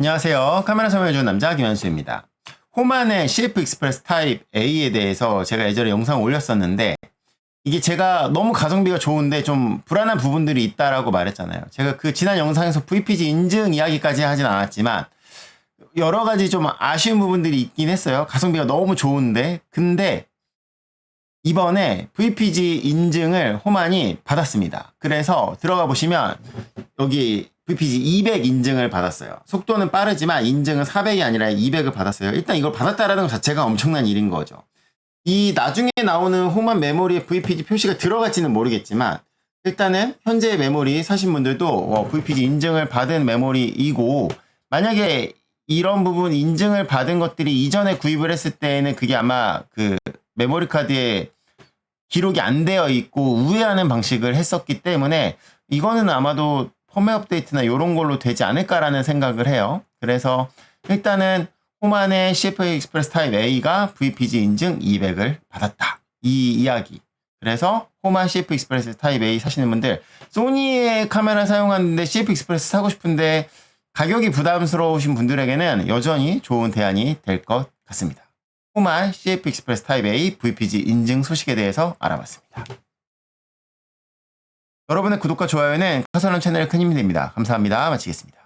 안녕하세요. 카메라 설명해주는 남자 김현수입니다. 호만의 CF 익스프레스 타입 A에 대해서 제가 예전에 영상 올렸었는데 이게 제가 너무 가성비가 좋은데 좀 불안한 부분들이 있다라고 말했잖아요. 제가 그 지난 영상에서 VPG 인증 이야기까지 하진 않았지만 여러 가지 좀 아쉬운 부분들이 있긴 했어요. 가성비가 너무 좋은데 근데 이번에 VPG 인증을 호만이 받았습니다. 그래서 들어가 보시면 여기 VPG 200 인증을 받았어요. 속도는 빠르지만 인증은 400이 아니라 200을 받았어요. 일단 이걸 받았다라는 것 자체가 엄청난 일인 거죠. 이 나중에 나오는 호만 메모리에 VPG 표시가 들어갈지는 모르겠지만 일단은 현재 메모리 사신 분들도 어, VPG 인증을 받은 메모리이고 만약에 이런 부분 인증을 받은 것들이 이전에 구입을 했을 때에는 그게 아마 그 메모리 카드에 기록이 안 되어 있고 우회하는 방식을 했었기 때문에 이거는 아마도 펌웨어 업데이트나 이런 걸로 되지 않을까라는 생각을 해요. 그래서 일단은 호만의 CFA 익스프레스 타입 A가 VPG 인증 200을 받았다. 이 이야기. 그래서 호만 CF 익스프레스 타입 A 사시는 분들 소니의 카메라 사용하는데 CF 익스프레스 사고 싶은데 가격이 부담스러우신 분들에게는 여전히 좋은 대안이 될 것 같습니다. 호만 CF 익스프레스 타입 A VPG 인증 소식에 대해서 알아봤습니다. 여러분의 구독과 좋아요는 카설론 채널에 큰 힘이 됩니다. 감사합니다. 마치겠습니다.